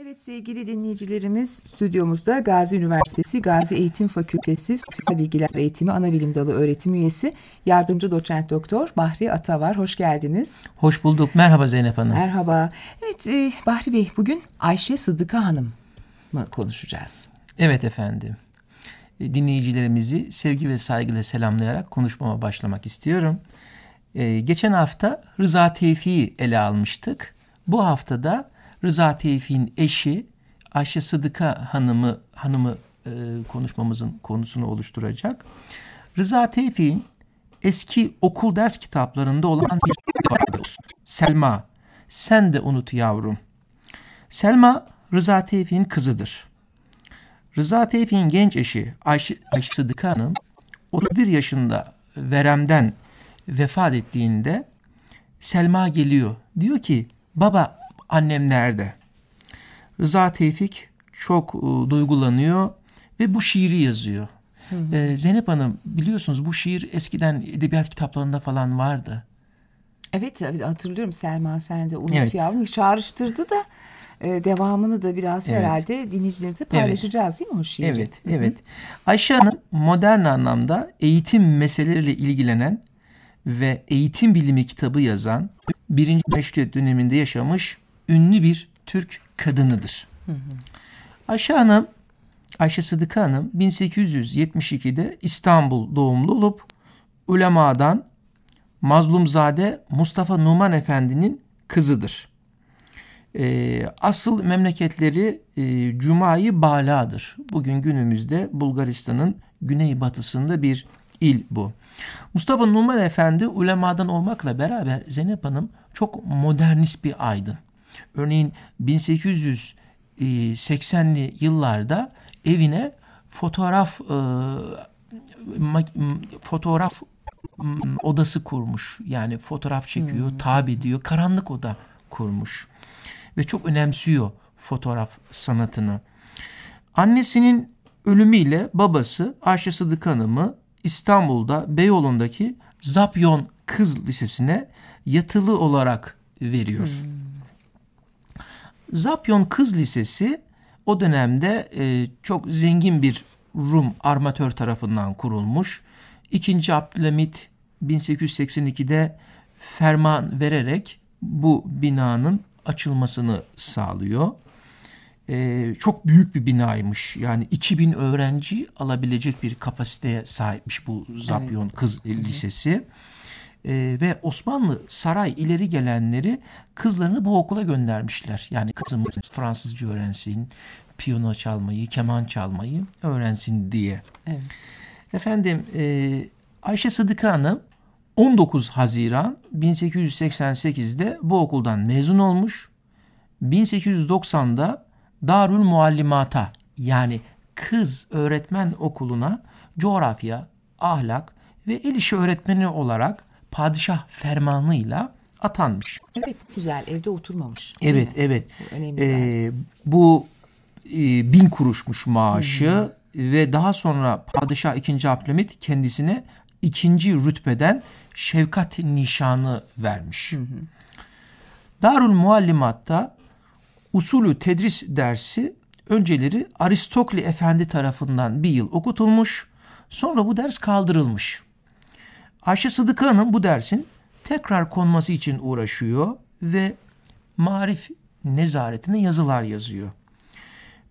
Evet sevgili dinleyicilerimiz stüdyomuzda Gazi Üniversitesi Gazi Eğitim Fakültesi Sosyal Bilgiler Eğitimi Anabilim Dalı öğretim üyesi yardımcı doçent doktor Bahri Ata var. Hoş geldiniz. Hoş bulduk. Merhaba Zeynep Hanım. Merhaba. Evet e, Bahri Bey bugün Ayşe Sıdıka Hanım mı konuşacağız? Evet efendim. E, dinleyicilerimizi sevgi ve saygıyla selamlayarak konuşmama başlamak istiyorum. Ee, geçen hafta Rıza Tevfik'i ele almıştık. Bu haftada Rıza Tevfik'in eşi Ayşe Sıdıka Hanım'ı hanımı e, konuşmamızın konusunu oluşturacak. Rıza Tevfik'in eski okul ders kitaplarında olan bir vardır. Selma, sen de unut yavrum. Selma Rıza Tevfik'in kızıdır. Rıza Tevfik'in genç eşi Ayşe, Ayşe Sıdıka Hanım 31 yaşında veremden vefat ettiğinde Selma geliyor. Diyor ki baba annem nerede? Rıza Tevfik çok e, duygulanıyor ve bu şiiri yazıyor. Hı hı. Ee, Zeynep Hanım biliyorsunuz bu şiir eskiden edebiyat kitaplarında falan vardı. Evet hatırlıyorum Selma sen de unut evet. yavrum çağrıştırdı da e, devamını da biraz evet. herhalde dinleyicilerimize paylaşacağız evet. değil mi o şiiri? Evet, Hı-hı. evet. Ayşe Hanım modern anlamda eğitim meseleleriyle ilgilenen ve eğitim bilimi kitabı yazan birinci meşrutiyet döneminde yaşamış ünlü bir Türk kadınıdır. Hı hı. Ayşe Hanım, Ayşe Sıdıka Hanım 1872'de İstanbul doğumlu olup ulemadan Mazlumzade Mustafa Numan Efendi'nin kızıdır. Ee, asıl memleketleri e, Cuma'yı Bala'dır. Bugün günümüzde Bulgaristan'ın güneybatısında bir il bu. Mustafa Numan Efendi ulemadan olmakla beraber Zeynep Hanım çok modernist bir aydın. Örneğin 1880'li yıllarda evine fotoğraf e, fotoğraf odası kurmuş. Yani fotoğraf çekiyor, hmm. tab ediyor. Karanlık oda kurmuş. Ve çok önemsiyor fotoğraf sanatını. Annesinin ölümüyle babası Ayşe Sıdık Hanım'ı İstanbul'da Beyoğlu'ndaki Zapyon Kız Lisesi'ne yatılı olarak veriyor. Hmm. Zapyon Kız Lisesi o dönemde e, çok zengin bir Rum armatör tarafından kurulmuş. İkinci Abdülhamit 1882'de ferman vererek bu binanın açılmasını sağlıyor. Ee, çok büyük bir binaymış. Yani 2000 öğrenci alabilecek bir kapasiteye sahipmiş bu Zapyon evet. Kız Lisesi. Hı e, ve Osmanlı saray ileri gelenleri kızlarını bu okula göndermişler. Yani kızımız Fransızca öğrensin, piyano çalmayı, keman çalmayı öğrensin diye. Evet. Efendim e, Ayşe Sıdıka Hanım 19 Haziran 1888'de bu okuldan mezun olmuş. 1890'da Darül Muallimata yani kız öğretmen okuluna coğrafya, ahlak ve el işi öğretmeni olarak padişah fermanıyla atanmış. Evet güzel evde oturmamış. Evet evet. Bu önemli. Ee, bu e, bin kuruşmuş maaşı hı ve daha sonra padişah 2. Abdülhamit kendisine ikinci rütbeden şefkat nişanı vermiş. Hı Darül Muallimat'ta usulü tedris dersi önceleri Aristokli Efendi tarafından bir yıl okutulmuş. Sonra bu ders kaldırılmış. Ayşe Sıdıka Hanım bu dersin tekrar konması için uğraşıyor ve marif nezaretine yazılar yazıyor.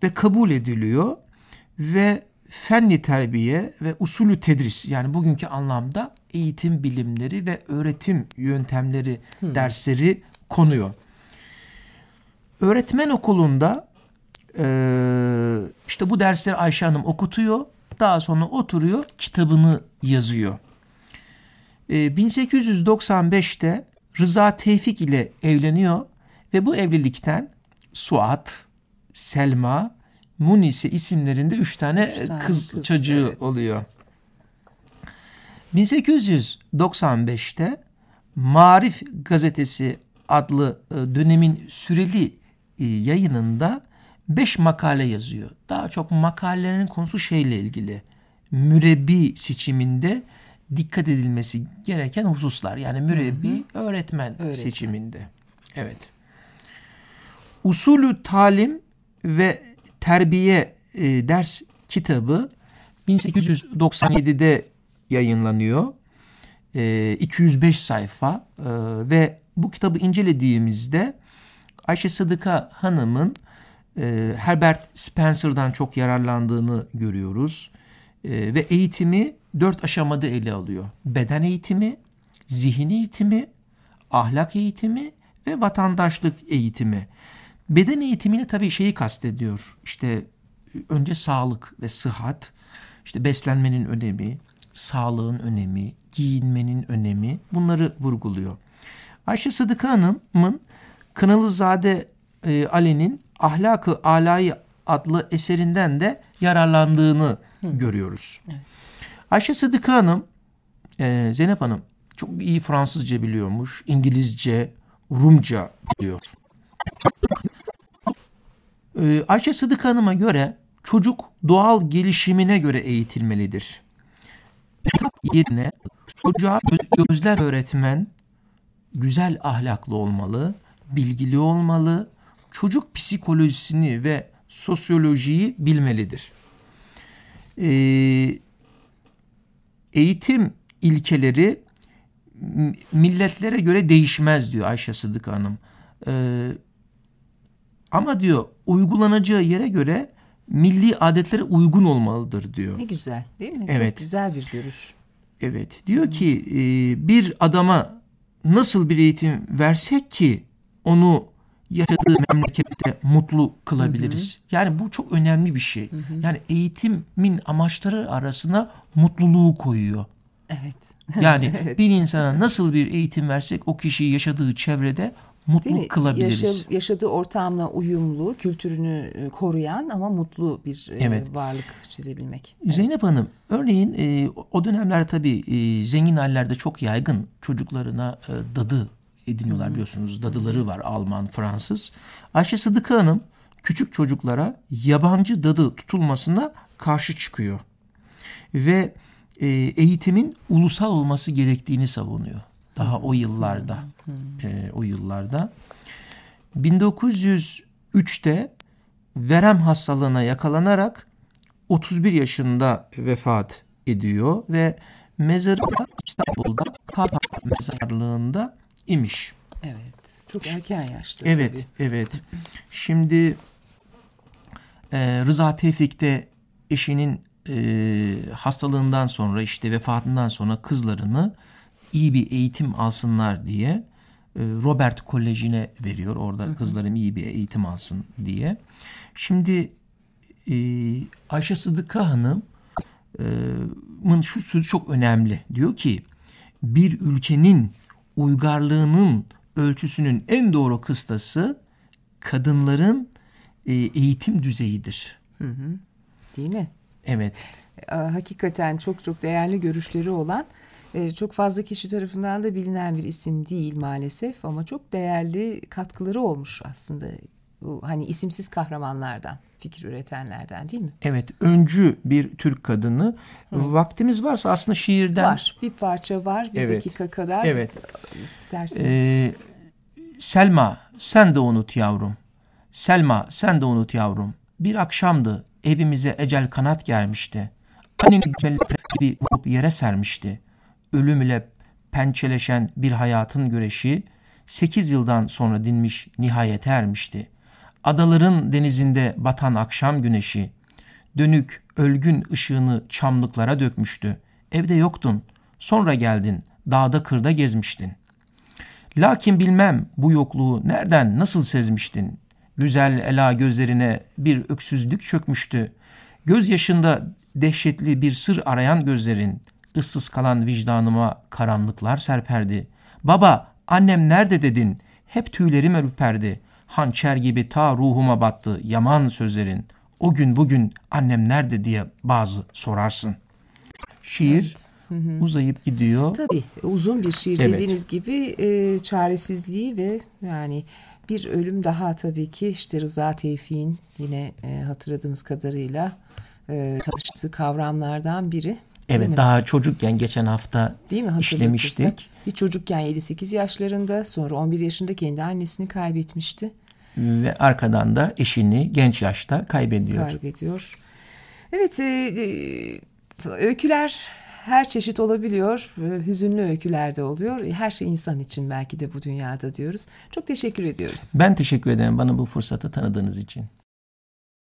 Ve kabul ediliyor ve fenli terbiye ve usulü tedris yani bugünkü anlamda eğitim bilimleri ve öğretim yöntemleri hmm. dersleri konuyor. Öğretmen okulunda e, işte bu dersleri Ayşe Hanım okutuyor. Daha sonra oturuyor kitabını yazıyor. 1895'te ee, Rıza Tevfik ile evleniyor ve bu evlilikten Suat, Selma, Munise isimlerinde üç tane, üç tane kız, kız çocuğu evet. oluyor. 1895'te Marif gazetesi adlı e, dönemin süreli e, yayınında beş makale yazıyor. Daha çok makalelerinin konusu şeyle ilgili. Mürebbi seçiminde dikkat edilmesi gereken hususlar. Yani mürebbi hı hı. öğretmen, öğretmen seçiminde. Evet. Usulü talim ve terbiye e, ders kitabı 1897'de yayınlanıyor. E, 205 sayfa e, ve bu kitabı incelediğimizde Ayşe Sıdıka Hanım'ın e, Herbert Spencer'dan çok yararlandığını görüyoruz. E, ve eğitimi dört aşamada ele alıyor. Beden eğitimi, zihin eğitimi, ahlak eğitimi ve vatandaşlık eğitimi. Beden eğitimini tabii şeyi kastediyor. İşte önce sağlık ve sıhhat, işte beslenmenin önemi, sağlığın önemi, giyinmenin önemi bunları vurguluyor. Ayşe Sıdıka Hanım'ın Kınalızade e, Ali'nin Ahlakı Alayı adlı eserinden de yararlandığını Hı. görüyoruz. Evet. Ayşe Sıdıka Hanım, e, Zeynep Hanım çok iyi Fransızca biliyormuş, İngilizce, Rumca biliyor. E, Ayşe Sıdıka Hanım'a göre çocuk doğal gelişimine göre eğitilmelidir. yerine çocuğa gözler öğretmen güzel ahlaklı olmalı, bilgili olmalı, çocuk psikolojisini ve sosyolojiyi bilmelidir. Ee, eğitim ilkeleri milletlere göre değişmez diyor Ayşe Sıdık Hanım. Ee, ama diyor uygulanacağı yere göre milli adetlere uygun olmalıdır diyor. Ne güzel değil mi? Evet. Çok güzel bir görüş. Evet diyor ki e, bir adama nasıl bir eğitim versek ki onu yaşadığı memlekette mutlu kılabiliriz. Hı hı. Yani bu çok önemli bir şey. Hı hı. Yani eğitimin amaçları arasına mutluluğu koyuyor. Evet. Yani evet. bir insana nasıl bir eğitim versek o kişiyi yaşadığı çevrede mutlu kılabiliriz. Yaşa, yaşadığı ortamla uyumlu, kültürünü e, koruyan ama mutlu bir e, evet. varlık çizebilmek. Zeynep evet. Hanım, örneğin e, o dönemler tabii zengin ailelerde çok yaygın çocuklarına dadı ediniyorlar biliyorsunuz. Dadıları var Alman, Fransız. Ayşe Sıdıka Hanım küçük çocuklara yabancı dadı tutulmasına karşı çıkıyor. Ve e, eğitimin ulusal olması gerektiğini savunuyor. Daha o yıllarda. E, o yıllarda. 1903'te verem hastalığına yakalanarak 31 yaşında vefat ediyor ve mezarı İstanbul'da Karpat mezarlığında imiş. Evet. Çok erken yaşta. Evet, tabii. evet. Şimdi e, Rıza Tevfik de eşinin e, hastalığından sonra işte vefatından sonra kızlarını iyi bir eğitim alsınlar diye e, Robert Koleji'ne veriyor. Orada kızlarım iyi bir eğitim alsın diye. Şimdi e, Ayşe Sıdıka Hanım'ın şu sözü çok önemli. Diyor ki bir ülkenin uygarlığının ölçüsünün en doğru kıstası kadınların e, eğitim düzeyidir. Hı hı. Değil mi? Evet. Hakikaten çok çok değerli görüşleri olan e, çok fazla kişi tarafından da bilinen bir isim değil maalesef ama çok değerli katkıları olmuş aslında bu hani isimsiz kahramanlardan, fikir üretenlerden değil mi? Evet, öncü bir Türk kadını. Hı. Vaktimiz varsa aslında şiirden... Var, bir parça var, bir evet. dakika kadar. Evet. İsterseniz. Ee, Selma, sen de unut yavrum. Selma, sen de unut yavrum. Bir akşamdı, evimize ecel kanat gelmişti. Anneni bir vurup yere sermişti. Ölüm ile pençeleşen bir hayatın güreşi, sekiz yıldan sonra dinmiş nihayete ermişti. Adaların denizinde batan akşam güneşi, dönük, ölgün ışığını çamlıklara dökmüştü. Evde yoktun, sonra geldin, dağda kırda gezmiştin. Lakin bilmem bu yokluğu nereden, nasıl sezmiştin? Güzel ela gözlerine bir öksüzlük çökmüştü. Göz yaşında dehşetli bir sır arayan gözlerin, ıssız kalan vicdanıma karanlıklar serperdi. Baba, annem nerede dedin? Hep tüylerim ürperdi hançer gibi ta ruhuma battı yaman sözlerin. O gün bugün annem nerede diye bazı sorarsın. Şiir evet. uzayıp gidiyor. Tabii uzun bir şiir evet. dediğiniz gibi e, çaresizliği ve yani bir ölüm daha tabii ki işte Rıza Tevfik'in yine e, hatırladığımız kadarıyla e, çalıştığı kavramlardan biri. Evet daha çocukken geçen hafta Değil mi? işlemiştik. Bir çocukken 7-8 yaşlarında sonra 11 yaşında kendi annesini kaybetmişti. Ve arkadan da eşini genç yaşta kaybediyor. Kaybediyor. Evet, e, e, öyküler her çeşit olabiliyor. Hüzünlü öyküler de oluyor. Her şey insan için belki de bu dünyada diyoruz. Çok teşekkür ediyoruz. Ben teşekkür ederim bana bu fırsatı tanıdığınız için.